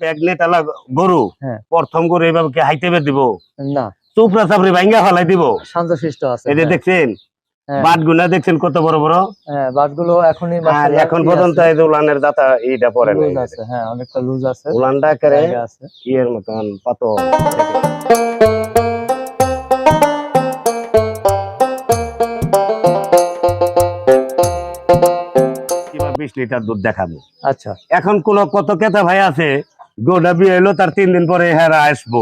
Pregnant আলা গরু। প্রথম গরু এইভাবে হাইতে দিব? না। চুপড়া চাপড়ি ভাঙ্গা ফেলাই দিব? শান্তশিষ্ট আছে এই যে হ্যাঁ, দেখছেন হ্যাঁ, বাট গুনা দেখছেন কত বড় বড়? হ্যাঁ বাটগুলো এখনই আর এখন পর্যন্ত এই যে উলানের দাতা এইটা হ্যাঁ অনেকটা লুজ আছে। উলানটা করে ইয়ের মতন পাতল। বিশ লিটার দুধ দেখাবো। আচ্ছা। এখন কোন কত কেতা ভাই আছে গোটা বিয়ে এলো তার তিন দিন পরে হ্যাঁ আসব।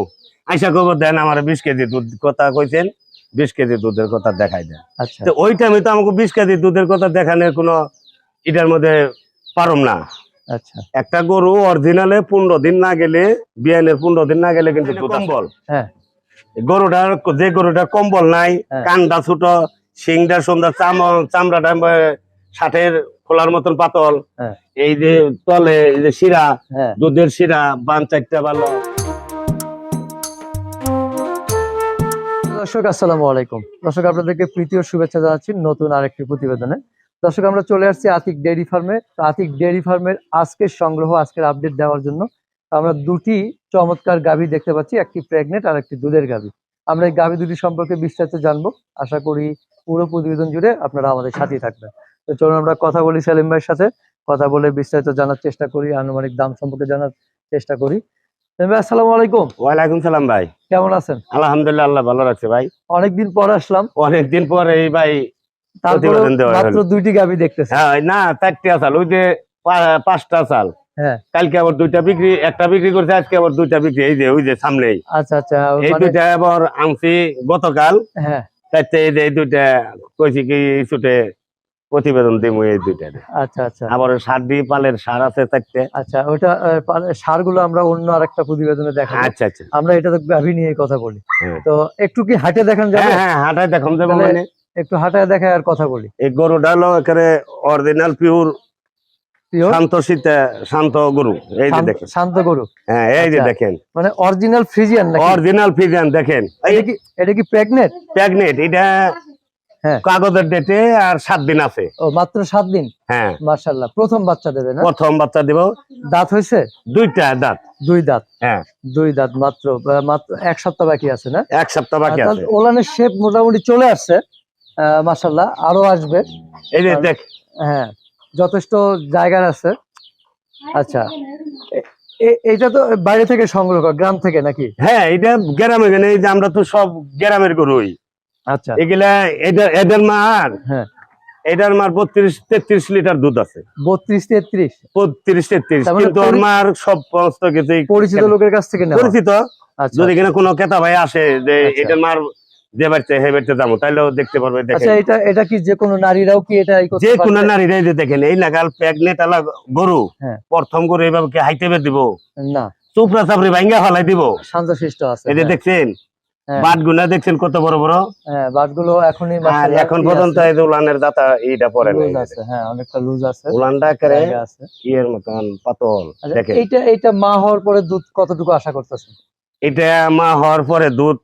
আইসা কব দেন আমার বিশ কেজি দুধ কথা কইছেন বিশ কেজি দুধের কথা দেখাই দেন। আচ্ছা। তো ওই টাইমে তো আমাকে বিশ কেজি দুধের কথা দেখানোর কোনো এটার মধ্যে পারম না। আচ্ছা। একটা গরু অরিজিনালে পনেরো দিন না গেলে বিয়ানের পনেরো দিন না গেলে কিন্তু কম্বল হ্যাঁ। গরুটার যে গরুটা কম্বল নাই হ্যাঁ। কানটা ছোট শিংটা সুন্দর চাম চামড়াটা ষাটের খোলার মতন পাতল। হ্যাঁ। এই যে তলে এই যে শিরা হ্যাঁ। দুধের শিরা বান চারটা ভালো দর্শক আসসালামু আলাইকুম। দর্শক আপনাদেরকে প্রীতি ও শুভেচ্ছা জানাচ্ছি নতুন আরেকটি প্রতিবেদনে। দর্শক আমরা চলে আসছি আতিক ডেয়ারি ফার্মে। তো আতিক ডেয়ারি ফার্মের আজকের সংগ্রহ আজকের আপডেট দেওয়ার জন্য আমরা দুটি চমৎকার গাভী দেখতে পাচ্ছি। একটি প্রেগনেন্ট আর একটি দুধের গাভী। আমরা এই গাভী দুটি সম্পর্কে বিস্তারিত জানব। আশা করি পুরো প্রতিবেদন জুড়ে আপনারা আমাদের সাথেই থাকবেন। তো চলুন আমরা কথা বলি সেলিম ভাইয়ের সাথে। কথা বলে বিস্তারিত জানার চেষ্টা করি আনুমানিক দাম সম্পর্কে জানার চেষ্টা করি। আসসালামু আলাইকুম। ওয়ালাইকুম সালাম ভাই। কেমন আছেন? আলহামদুলিল্লাহ আল্লাহ ভালো রাখছে ভাই। অনেকদিন পর আসলাম। অনেকদিন পরে এই ভাই মাত্র দুইটি দেখতেছি। হ্যাঁ না চারটা চাল ওই যে পাঁচটা চাল হ্যাঁ। কালকে আবার দুইটা বিক্রি একটা বিক্রি করছে আজকে আবার দুইটা বিক্রি। এই যে ওই যে সামনেই। আচ্ছা আচ্ছা এই মানে দুইটা আবার আনছি গতকাল। হ্যাঁ। চারটে এই যে দুইটা কইছি কি ছুটে প্রতিবেদন দিব এই দুইটা আচ্ছা আচ্ছা। আবার সার দিয়ে পালের সার আছে চারটে আচ্ছা পা- সারগুলো আমরা অন্য আরেকটা প্রতিবেদনে দেখাবো। আচ্ছা আচ্ছা। আমরা এটা তো গাভী নিয়ে কথা বলি। হ্যাঁ। তো একটু কি হাটে দেখান যাবে? হ্যাঁ হ্যাঁ হাঁটায় দেখুন যাব মানে। একটু হাটে দেখায় আর কথা বলি। এই গরুটা হলো এখানে অরিজিনাল পিওর? শান্ত শীতে শান্ত গরু। এই যে দেখেন। শান্ত গরু? হ্যাঁ এই যে আচ্ছা। দেখেন। মানে অরিজিনাল ফ্রিজিয়ান নাকি? অরিজিনাল ফিজান দেখেন। এটা কি এটা কি প্রেগনেন্ট প্রেগনেন্ট এটা। কাগজের ডেটে আর সাত দিন আছে। ও মাত্র সাত দিন? হ্যাঁ। মার্শাল্লাহ প্রথম বাচ্চা দেবে না? প্রথম বাচ্চা দিব। দাঁত হয়েছে? দুইটা দাঁত। দুই দাঁত? হ্যাঁ। দুই দাঁত মাত্র মাত্র এক সপ্তাহ বাকি আছে না? এক সপ্তাহ বাকি আছে। ওলানের শেপ মোটামুটি চলে আসছে। আহ, মাশাল্লাহ আরও আসবে। এই যে দেখ। হ্যাঁ যথেষ্ট জায়গার আছে। আচ্ছা। এটা তো বাইরে থেকে সংগ্রহ করা গ্রাম থেকে নাকি? হ্যাঁ এটা গ্রামে গেলে এই যে আমরা তো সব গ্রামের গরুই। আচ্ছা। এগুলা এটা এদের মার হ্যাঁ। এটার মার বত্রিশ তেত্রিশ লিটার দুধ আছে। বত্রিশ তেত্রিশ? বত্রিশ তেত্রিশ। কিন্তু ওর সব সমস্ত কিছুই পরিচিত লোকের কাছ থেকে পরিচিত। যদি কিনা কোনো কেতা ভাই আসে যে। এটার মার যে বাড়িতে হে বাড়িতে যাব তাইলেও দেখতে পারবে আচ্ছা এটা এটা কি যে কোনো নারীরাও কি এটা এই যে কোনো নারীরাই দেখেন এই নাগাল প্রেগনেন্ট আলা গরু হ্যাঁ। প্রথম গরু এইভাবে কি হাইতে দিব? না। চুপড়া চাপড়ি ভাঙ্গা ফালাই দিব? শান্তশিষ্ট আছে এই যে হ্যাঁ, দেখছেন হ্যাঁ, বাট দেখছেন কত বড় বড়? হ্যাঁ বাটগুলো এখনই আর এখন পর্যন্ত এই যে উলানের দাতা এইটা পরে নাই। আছে হ্যাঁ অনেকটা লুজ আছে। উলানটা করে আছে। ইয়ের মতন পাতল আচ্ছা, দেখেন। এইটা এইটা মা হওয়ার পরে দুধ কতটুকু আশা করতেছেন? এটা মা হওয়ার পরে দুধ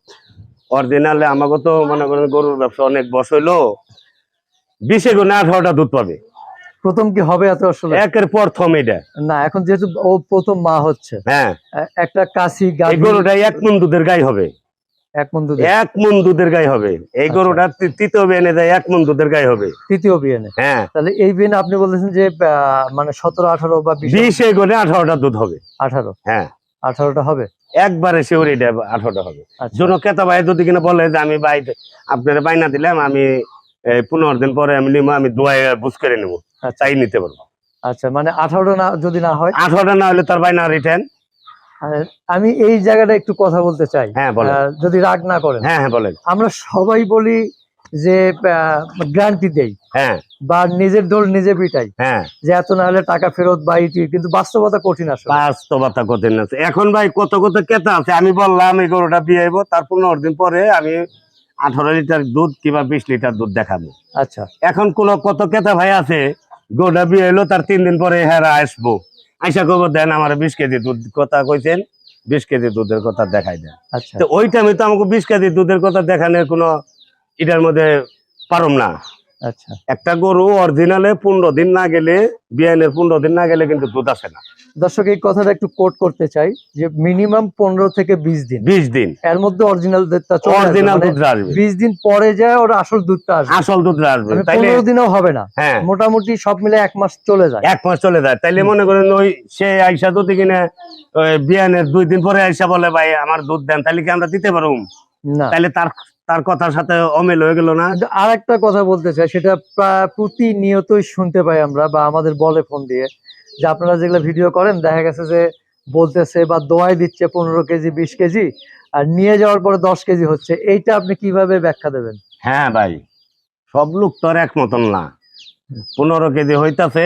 অরিজিনালে আমাকে তো মনে করেন গরুর ব্যবসা অনেক বস হইল। বিশে গুণে আঠারোটা দুধ পাবে। প্রথম কি হবে এত আসলে? একের প্রথম এটা। না এখন যেহেতু ও প্রথম মা হচ্ছে। হ্যাঁ। একটা কাশি গরুটা এক মন দুধের গাই হবে। এক মন দুধ এক মন দুধের গাই হবে। এই আচ্ছা। গরুটা তৃতীয় এক মন দুধের গাই হবে। তৃতীয় বিয়ানে হ্যাঁ। তাহলে এই বিয়ানে আপনি যে মানে সতেরো আঠারো বা বিশ আঠারোটা দুধ হবে। আঠারো। হ্যাঁ। আঠারোটা হবে? একবারে শিওর এটা আঠারোটা হবে। আচ্ছা। জন্য ভাই যদি কিনা বলে যে আমি ভাই আপনার বাইনা দিলাম আমি পনেরো দিন পরে আমি নিবো আমি দোয়াই বুঝ করে নেব চাই নিতে পারব। আচ্ছা মানে আঠারোটা না যদি না হয়? আঠারোটা না হলে তার বাইনা রিটার্ন আমি এই জায়গাটা একটু কথা বলতে চাই। হ্যাঁ যদি রাগ না করেন। হ্যাঁ হ্যাঁ বলেন। আমরা সবাই বলি যে গ্যারান্টি দেই। হ্যাঁ। বা নিজের দোল নিজে পিটাই। হ্যাঁ। যে এত না হলে টাকা ফেরত বা কিন্তু বাস্তবতা কঠিন আসলে। বাস্তবতা কঠিন আছে। এখন ভাই কত কত কেতা আছে? আমি বললাম এই গরুটা বিয়েবো তার পনেরো দিন পরে আমি আঠারো লিটার দুধ কিংবা বিশ লিটার দুধ দেখাবো। আচ্ছা। এখন কোন কত কেতা ভাই আছে গরুটা বিয়ে এলো তার তিন দিন পরে হ্যাঁ আসব। আইসা গোবর দেন আমার বিশ কেজি দুধ কথা কইছেন বিশ কেজি দুধের কথা দেখাই দেন। আচ্ছা। তো ওই টাইমে তো আমাকে বিশ কেজি দুধের কথা দেখানোর কোনো এটার মধ্যে পারম না। আচ্ছা। একটা গরু অরিজিনালে পনেরো দিন না গেলে বিয়ানের পনেরো দিন না গেলে কিন্তু দুধ আসে না। দর্শক এই কথাটা একটু কোট করতে চাই যে মিনিমাম পনেরো থেকে বিশ দিন। বিশ দিন। এর মধ্যে অরিজিনাল দুধটা অরিজিনাল মানে দুধটা আসবে। বিশ দিন পরে যায় ওর আসল দুধটা আসবে। আসল দুধটা আসবে। মানে তাইলে পনেরো দিনও হবে না। হ্যাঁ। মোটামুটি সব মিলে এক মাস চলে যায়। এক মাস চলে যায়। তাইলে মনে করেন ওই সে আইসা দুধ কিনে বিয়ানের দুই দিন পরে আইসা বলে ভাই আমার দুধ দেন। তাহলে কি আমরা দিতে পারব না। তাইলে তার তার কথার সাথে অমেল হয়ে গেল না? কিন্তু আর একটা কথা বলতে চাই সেটা প্রতিনিয়তই শুনতে পাই আমরা বা আমাদের বলে ফোন দিয়ে। যে আপনারা যেগুলো ভিডিও করেন দেখা গেছে যে বলতেছে বা দোয়াই দিচ্ছে পনেরো কেজি বিশ কেজি আর নিয়ে যাওয়ার পরে দশ কেজি হচ্ছে। এইটা আপনি কীভাবে ব্যাখ্যা দেবেন? হ্যাঁ ভাই সব লোক তো আর এক মতন না। পনেরো কেজি হইতাছে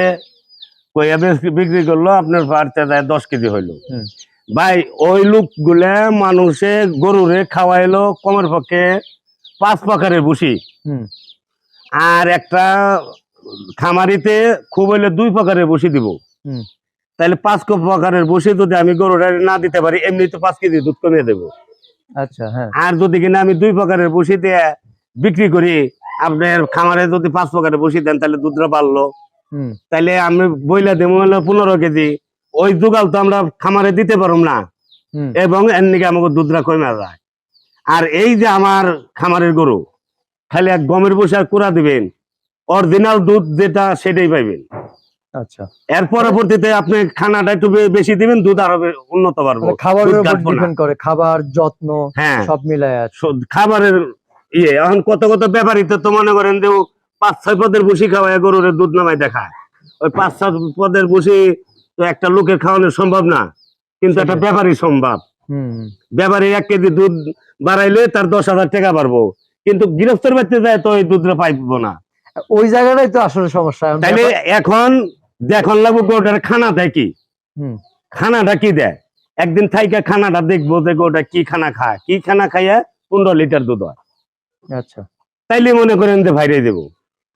কইয়া বিক্রি করল আপনার বাড়তে যায় দশ কেজি হইল। ভাই ওই লোকগুলা মানুষে গরুরে খাওয়াইলো কমের পক্ষে পাঁচ প্রকারের বসি হুম। আর একটা খামারিতে খুব হইলে দুই প্রকারের বসি দিব। তাহলে পাঁচ কো প্রকারের বসি যদি আমি গরুটা না দিতে পারি এমনি তো পাঁচ কেজি দুধ কমিয়ে দেবো। আচ্ছা হ্যাঁ। আর যদি কিনা আমি দুই প্রকারের বসি দিয়ে বিক্রি করি আপনার খামারে যদি পাঁচ প্রকারের বসি দেন তাহলে দুধটা বাড়লো। হুম। তাহলে আমি বইলা দেবো পনেরো কেজি। ওই দুগাল তো আমরা খামারে দিতে পারব না। এবং এর নিকে আমাকে দুধটা কমে যায়। আর এই যে আমার খামারের গরু খালি এক গমের বসে কুড়া দিবেন অরিজিনাল দুধ যেটা সেটাই পাইবেন। আচ্ছা। এর পরবর্তীতে আপনি খানাটা একটু বেশি দিবেন দুধ আরও উন্নত পারব মানে খাবারের উপর ডিপেন্ড করে খাবার যত্ন হ্যাঁ। সব মিলায় খাবারের ইয়ে এখন কত কত ব্যাপারীতে তো মনে করেন যে পাঁচ ছয় পদের বসি খাওয়ায় গরুর দুধ নামাই দেখায়। ওই পাঁচ ছয় পদের বসি তো একটা লোকের খাওয়ানো সম্ভব না কিন্তু একটা ব্যাপারই সম্ভব। ব্যাপারী এক কেজি দুধ বাড়াইলে তার দশ হাজার টাকা পারব কিন্তু গৃহস্থের বাড়িতে যায় তো ওই দুধটা পাইবো না। ওই জায়গাটাই তো আসলে সমস্যা। তাইলে এখন দেখুন লাগবো গরুটার খানা দেয় কি? খানাটা কি দেয়? একদিন থাইকা খানাটা দেখব যে গরুটা কি খানা খায়। কি খানা খাইয়া পনেরো লিটার দুধ হয়। আচ্ছা। তাইলে মনে করেন যে ভাইরে দেবো।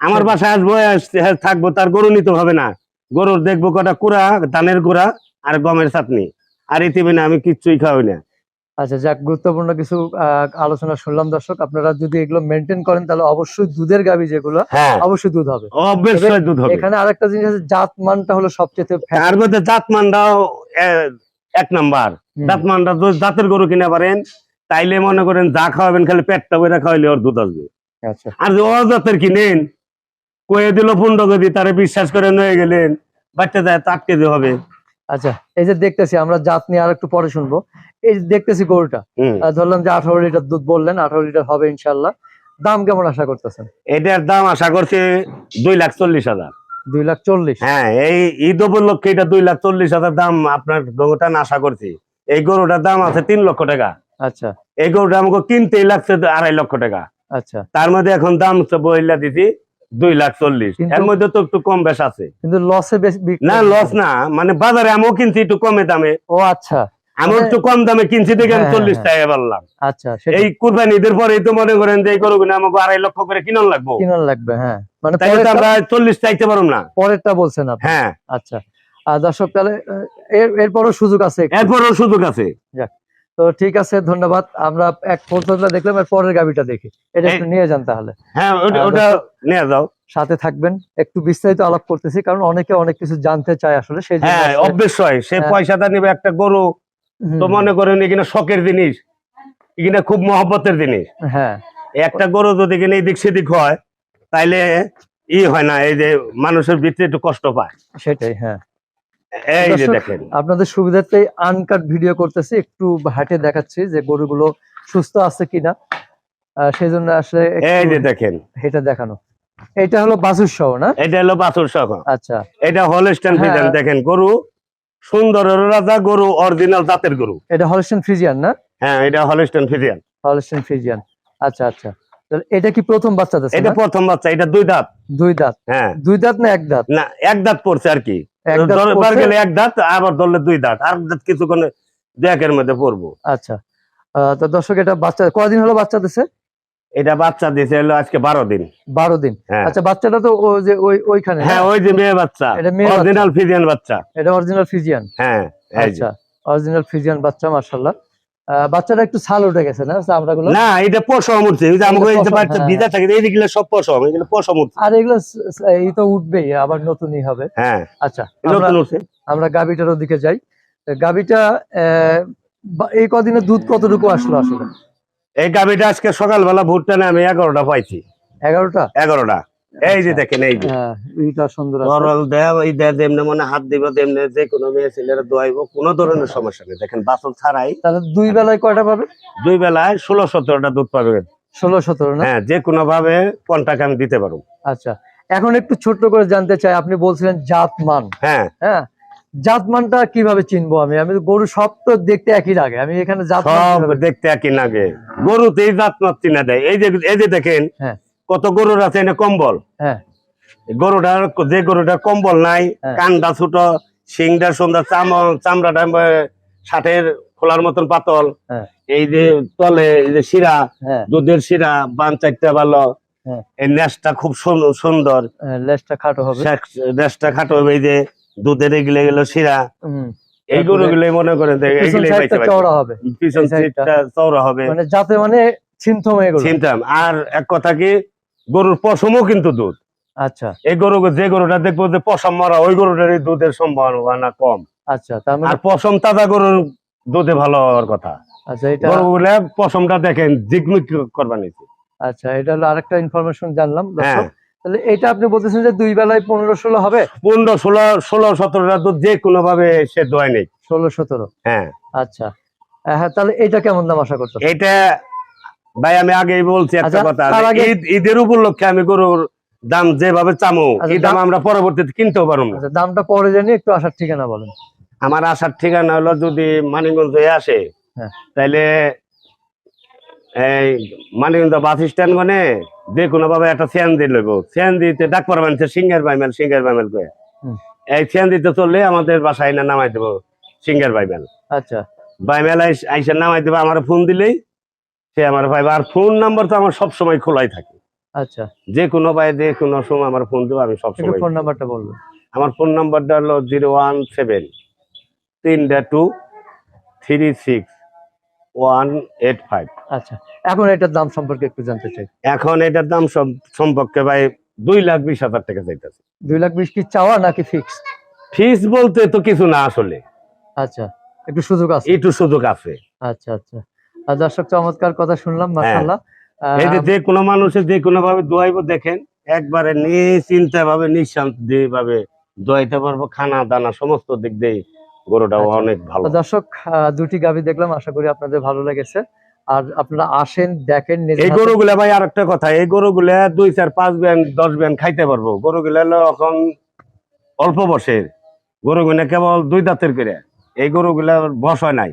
আমার বাসায় আসব থাকব তার গরু নিতে হবে না। গরুর দেখব কটা কুড়া ধানের গুড়া আর গমের চাটনি। আর ইতিমধ্যে আমি কিচ্ছুই খাওয়াই না। আচ্ছা যাক গুরুত্বপূর্ণ কিছু আলোচনা শুনলাম দর্শক। আপনারা যদি এগুলো মেনটেন করেন তাহলে অবশ্যই দুধের গাবি যেগুলো হ্যাঁ। অবশ্যই দুধ হবে। অবশ্যই দুধ হবে। এখানে আরেকটা জিনিস আছে জাত মানটা হলো সবচেয়ে তার মধ্যে জাত মানটাও এক নাম্বার। জাত মানটা যদি জাতের গরু কিনে পারেন তাইলে মনে করেন যা খাওয়াবেন খালি পেটটা বইরা খাওয়াইলে ওর দুধ আসবে। আচ্ছা। আর যে অজাতের কিনেন কয়ে দিল পনেরো কেজি তারে বিশ্বাস করে নিয়ে গেলেন। বাচ্চা যায় তো হবে। আচ্ছা এই যে দেখতেছি আমরা জাত নিয়ে আর একটু পরে শুনব। এই যে দেখতেছি গরুটা ধরলাম যে আঠারো লিটার দুধ বললেন আঠারো লিটার হবে ইনশাল্লাহ দাম কেমন আশা করতেছেন? এটার দাম আশা করছি দুই লাখ চল্লিশ হাজার। দুই লাখ চল্লিশ? হ্যাঁ এই ঈদ উপলক্ষে এটা দুই লাখ চল্লিশ হাজার দাম আপনার গরুটা আশা করছি। এই গরুটার দাম আছে তিন লক্ষ টাকা। আচ্ছা। এই গরুটা আমাকে কিনতেই লাগছে আড়াই লক্ষ টাকা। আচ্ছা। তার মধ্যে এখন দাম বইলা দিছি দুই লাখ চল্লিশ। এর মধ্যে তো একটু কম বেশ আছে। কিন্তু লসে বেশি না লস না মানে বাজারে আমিও কিনছি একটু কমে দামে। ও আচ্ছা। আমি একটু কম দামে কিনছি দেখে আমি হ্যাঁ, চল্লিশ হ্যাঁ। টাকা বললাম আচ্ছা এই কুরবানি ঈদের পরেই তো মনে করেন যে এই গরুগুলো আমাকে আড়াই লক্ষ করে কিনন লাগবো। কিনার লাগবে হ্যাঁ। মানে তাই তো আমরা চল্লিশ চাইতে পারব না। পরেরটা বলছেন আপনি। হ্যাঁ। আচ্ছা। আর দর্শক তাহলে এর এরপরও সুযোগ আছে এরপরও সুযোগ আছে। তো ঠিক আছে ধন্যবাদ। আমরা এক পর্যন্ত দেখলাম এর পরের গাবিটা দেখি। এটা একটু নিয়ে যান তাহলে। হ্যাঁ ওটা- নিয়ে যাও। সাথে থাকবেন। একটু বিস্তারিত আলাপ করতেছি কারণ অনেকে অনেক কিছু জানতে চায় আসলে সেই হ্যাঁ অবশ্যই সে হ্যাঁ। পয়সাটা নিবে একটা গরু তো মনে করেন এখানে শখের জিনিস এখানে খুব মহব্বতের জিনিস। হ্যাঁ। একটা গরু যদি কিনে এদিক সেদিক হয় তাইলে ই হয় না এই যে মানুষের ভিতরে একটু কষ্ট পায়। সেটাই হ্যাঁ। এই যে দেখেন। আপনাদের সুবিধার্থে আনকাট ভিডিও করতেছি একটু হাটে দেখাচ্ছি যে গরুগুলো সুস্থ আছে কিনা। সেই জন্য আসলে একটু এই যে দেখেন। এটা দেখানো। এটা হলো বাসুর সহ না? এটা হলো বাছুর শখ আচ্ছা। এটা হলস্টেন হ্যাঁ। ফিজেন দেখেন গরু সুন্দর রাজা গরু অরিজিনাল জাতের গরু। এটা হলস্টেন ফ্রিজিয়ান না? হ্যাঁ এটা হলস্টেন ফিজিয়ান হলস্টেন ফ্রিজিয়ান আচ্ছা আচ্ছা। তাহলে এটা কি প্রথম বাচ্চা এটা প্রথম বাচ্চা এটা দুই দাঁত। দুই দাঁত? হ্যাঁ। দুই দাঁত না এক দাঁত? না এক দাঁত পড়ছে আর কি। এক দাঁত ধরবার পড়ছে? গেলে এক দাঁত আবার ধরলে দুই দাঁত। আর দাঁত কিছুক্ষণ একের মধ্যে পড়ব। আচ্ছা। তো দর্শক এটা বাচ্চা কদিন হলো বাচ্চা দিছে? এটা বাচ্চা দিছে হলো আজকে বারো দিন। বারো দিন। হ্যাঁ। আচ্ছা বাচ্চাটা তো যে ওই ওইখানে হ্যাঁ ওই যে মেয়ে বাচ্চা। এটা অরিজিনাল ফিজিয়ান বাচ্চা। এটা অরিজিনাল ফিজিয়ান হ্যাঁ আচ্ছা অরিজিনাল ফিজিয়ান বাচ্চা মার্শাল্লাহ বাচ্চাটা একটু ছাল উঠে গেছে না চামড়াগুলো? না এটা পশম উঠছে। এই যে আমাকে এই যে বাচ্চা হ্যাঁ। ভিজা থাকে এইগুলো সব পশম এগুলো পশম উঠছে। আর এগুলো এই তো উঠবেই আবার নতুনই হবে। হ্যাঁ। আচ্ছা আমরা নতুন উঠছে। আমরা গাবিটার দিকে যাই। গাবিটা এই কদিনে দুধ কতটুকু আসলো আসলে? এই গাবিটা আজকে সকালবেলা ভোরটা না আমি এগারোটা পাইছি। এগারোটা? এগারোটা। এই যে দেখেন এই যে। হ্যাঁ এইটা সুন্দর দেয় এই দেয় যেমনি মনে হাত দিব তেমনি যে কোনো মেয়ে ছেলেরা দোয়াইব কোনো ধরনের সমস্যা নেই। দেখেন বাসল ছাড়াই। তাহলে দুই বেলায় কয়টা পাবে দুই বেলায় ষোলো সতেরোটা দুধ পাবেন। ষোলো সতেরো না? হ্যাঁ যে কোনো ভাবে কন্টাক্ট আমি দিতে পারব আচ্ছা এখন একটু ছোট্ট করে জানতে চাই আপনি বলছিলেন জাত মান হ্যাঁ। হ্যাঁ জাতমানটা কীভাবে চিনবো আমি? আমি গরু সব তো দেখতে একই লাগে। আমি এখানে জাতমান কিভাবে- দেখতে একই লাগে। গরুতেই জাত মাত চিনা দেয় এই যে এই যে দেখেন হ্যাঁ। কত গরুর আছে? এনে কম্বল। হ্যাঁ। গরুটার যে গরুটার কম্বল নাই হ্যাঁ। কানটা ছোট শিংটা সুন্দর চাম চামড়াটা ষাটের খোলার মতন পাতল। হ্যাঁ। এই যে তলে এই যে শিরা দুধের শিরা বান চারটা ভালো। এই নেশটা খুব সুন- সুন্দর। লেজটা খাটো হবে। নেশটা খাটো হবে, এই যে দুধের এগুলো এগুলো শিরা। এই তারপরে- গরুগুলো মনে করেন। চওড়া হবে। পিছন চওড়া হবে। মানে যাতে মানে আর এক কথা কি গরুর পশমও কিন্তু দুধ। আচ্ছা। এই গরু যে গরুটা দেখব যে পশম মারা ওই গরুটার দুধের সম্ভাবনা কম। আচ্ছা মানে আর পশম তাজা গরুর দুধে ভালো হওয়ার কথা। আচ্ছা এটা গরুগুলা পশমটা দেখেন জিকমিক করবা নিচ্ছে আচ্ছা এটা হলো আরেকটা ইনফরমেশন জানলাম হ্যাঁ। দর্শক। তাহলে এটা আপনি বলতেছেন যে দুই বেলায় পনেরো ষোলো হবে? পনেরো ষোলো ষোলো সতেরোটা দুধ যে কোনো ভাবে সে দোয় নেই। ষোলো সতেরো। হ্যাঁ। আচ্ছা। হ্যাঁ তাহলে এটা কেমন দাম আশা করছ এটা ভাই আমি আগেই বলছি একটা আচ্ছা, কথা ঈদের উপলক্ষে আমি গরুর দাম যেভাবে চামো আচ্ছা, এই দাম আমরা পরবর্তীতে কিনতেও পারব না। আচ্ছা দামটা পরে জানি একটু আসার ঠিকানা বলেন। আমার আসার ঠিকানা হলো যদি মানিকগঞ্জ হয়ে আসে হ্যাঁ। তাইলে এই মানিকগঞ্জ বাস স্ট্যান্ড মানে যে কোনো ভাবে একটা চেন দিয়ে লইব। চেন দিতে ডাক পারবেন সিঙ্গার বাইমেল সিঙ্গার বাইমেল করে এই চেন দিতে চললে আমাদের বাসায় না নামাই দেবো সিঙ্গার বাইমেল আচ্ছা। বাইমেল আইসা নামাই দেবো আমার ফোন দিলেই সে আমার ভাই আর ফোন নাম্বার তো আমার সব সময় খোলাই থাকে। আচ্ছা। যে কোনো ভাই যে কোনো সময় আমার ফোন দেবো আমি সব সময় ফোন নাম্বারটা বলব আমার ফোন নাম্বারটা হলো জিরো ওয়ান সেভেন তিনটা two three six one eight five. আচ্ছা এখন এটার দাম সম্পর্কে একটু জানতে চাই। এখন এটার দাম সম্পর্কে ভাই দুই লাখ বিশ হাজার টাকা চাইতেছে। দুই লাখ বিশ কি চাওয়া নাকি ফিক্স ফিস বলতে তো কিছু না আসলে। আচ্ছা একটু সুযোগ আছে। একটু সুযোগ আছে। আচ্ছা আচ্ছা। দর্শক চমৎকার কথা শুনলাম হ্যাঁ। এই যে যে কোনো মানুষের যে কোনো ভাবে দোয়াইব দেখেন একবারে নিশ্চিন্তা ভাবে নিঃশান্তি ভাবে দোয়াইতে পারব খানা দানা সমস্ত দিক দিয়ে গরুটা আচ্ছা। অনেক ভালো। দর্শক দুটি গাভি দেখলাম আশা করি আপনাদের ভালো লেগেছে। আর আপনারা আসেন দেখেন এই গরুগুলা ভাই আর একটা কথা এই গরুগুলা দুই চার পাঁচ ব্যান দশ ব্যান খাইতে পারব। গরুগুলা হলো এখন অল্প বসের গরুগুলা কেবল দুই দাঁতের করে। এই গরুগুলা বস হয় নাই।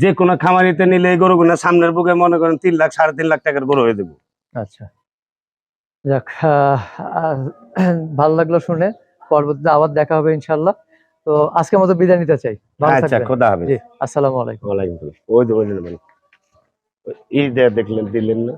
যে কোনো খামারিতে নিলে এই গরুগুলা সামনের বুকে মনে করেন তিন লাখ সাড়ে তিন লাখ টাকার গরু হয়ে দেবো আচ্ছা। যাক ভালো লাগল শুনে। পরবর্তীতে আবার দেখা হবে ইনশাল্লাহ তো আজকের মতো বিদায় নিতে চাই। আচ্ছা খোদা হবে আসসালামু আলাইকুম। ওয়ালাইকুম ওই দেখলেন দিলেন না?